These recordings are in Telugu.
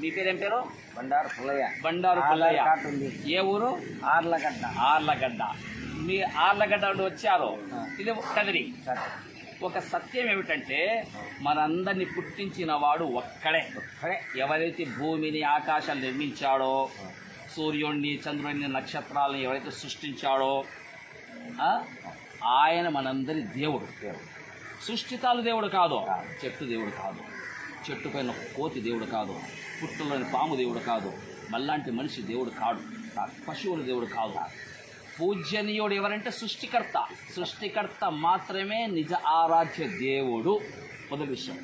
మీ పేరేం పేరు? బండారు పుల్లయ్య. బండారు పుల్లయ్య. ఏ ఊరు? ఆర్లగడ్డ. ఆర్లగడ్డ. మీ ఆర్లగడ్డ నుండి వచ్చారు. ఇది కదిరి. ఒక సత్యం ఏమిటంటే మనందరిని పుట్టించిన వాడు ఒక్కడే. ఎవరైతే భూమిని ఆకాశాన్ని నిర్మించాడో సూర్యుడిని చంద్రుడిని నక్షత్రాలను ఎవరైతే సృష్టించాడో ఆయన మనందరి దేవుడు. సృష్టితాలు దేవుడు కాదు. చెట్టు దేవుడు కాదు. చెట్టు పైన కోతి దేవుడు కాదు. పుట్టులోని పాము దేవుడు కాదు. మళ్ళాంటి మనిషి దేవుడు కాడు. పశువుల దేవుడు కాదు. పూజనీయుడు ఎవరంటే సృష్టికర్త. సృష్టికర్త మాత్రమే నిజ ఆరాధ్య దేవుడు. మొదటి విషయం.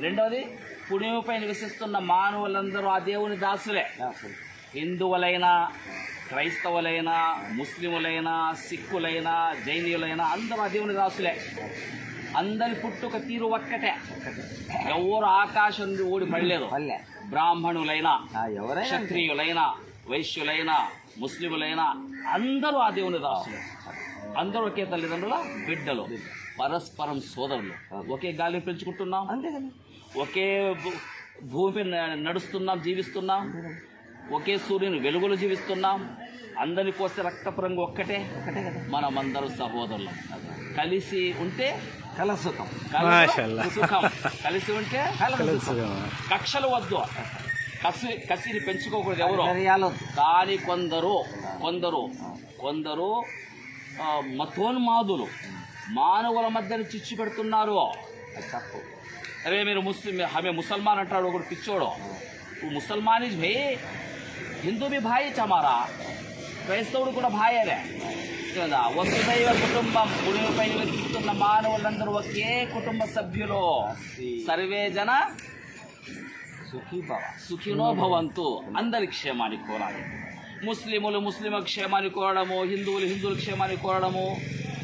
రెండవది పుణ్యముపై నివసిస్తున్న మానవులందరూ ఆ దేవుని దాసులే. దాసులు. హిందువులైనా క్రైస్తవులైనా ముస్లిములైనా సిక్కులైనా జైనీయులైనా అందరూ ఆ దేవుని దాసులే. అందరి పుట్టుక తీరు ఒక్కటే. ఎవరు ఆకాశం నుండి ఊడి పడలేదు బ్రాహ్మణులైనా. క్షత్రియులైనా వైశ్యులైనా ముస్లిములైనా అందరూ ఆ దేవుని దాసులే. అందరూ ఒకే తల్లిదండ్రుల? బిడ్డలు. పరస్పరం సోదరులు. ఒకే గాలిని పెంచుకుంటున్నాం అంతే కదా. ఒకే భూమి నడుస్తున్నాం జీవిస్తున్నాం? ఒకే సూర్యుని వెలుగులు జీవిస్తున్నాం? అందరిని పోస్తే రక్తపు రంగు ఒక్కటే. ఒకటే కదా మనమందరం సహోదరులం. కలిసి ఉంటే కలసుకం కలదు సుఖం కలిసి ఉంటే కక్షలు వద్దు. కసి కసిని పెంచుకోకూడదు ఎవరు. కానీ కొందరు కొందరు కొందరు మతోన్మాదులు మానవుల మధ్యన చిచ్చు పెడుతున్నారు. తప్పు. అరే మీరు ముస్లిం హమే ముసల్మాన్ అంటాడు ఒకడు పిచ్చోడు. ముసల్మాన్ ఇస్ భయ్ హిందూ బి భాయి చమారా? క్రైస్తవుడు కూడా భాయరే కదా వసుదైవ కుటుంబం పుణ్యపై నివసిస్తున్న మానవులందరూ ఒకే కుటుంబ సభ్యులు. సర్వే జన సుఖినో భవంతు. అందరి క్షేమాన్ని కోరాలి. ముస్లిములు ముస్లిం క్షేమాన్ని కోరడము హిందువులు హిందువుల క్షేమాన్ని కోరడము.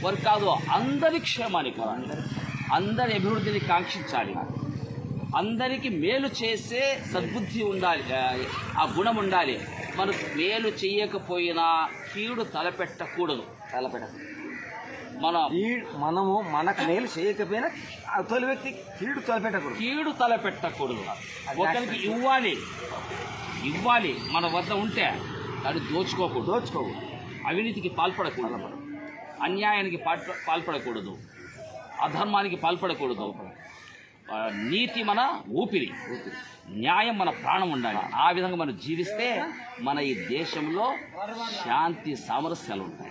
వారు కాదు అందరి క్షేమాన్ని కోరాలి. అందరి అభివృద్ధిని కాంక్షించాలి. అందరికీ మేలు చేసే సద్బుద్ధి ఉండాలి ఆ గుణం ఉండాలి. మనకు మేలు చేయకపోయినా కీడు తలపెట్టకూడదు. తలపెడ మన మనము మనకు మేలు చేయకపోయినా ఆ తొలి వ్యక్తి కీడు తలపెట్టకూడదు. కీడు తలపెట్టకూడదు. ఒకరికి ఇవ్వాలి. ఇవ్వాలి. మన వద్ద ఉంటే దాన్ని దోచుకోకూడదు. దోచుకోవు అవినీతికి పాల్పడకూడదు. అన్యాయానికి పాల్ప- పాల్పడకూడదు. అధర్మానికి పాల్పడకూడదు. నీతి మన ఊపిరి. న్యాయం మన ప్రాణం ఉండాలి. ఆ విధంగా మనం జీవిస్తే మన ఈ దేశంలో శాంతి సామరస్యాలు ఉంటాయి.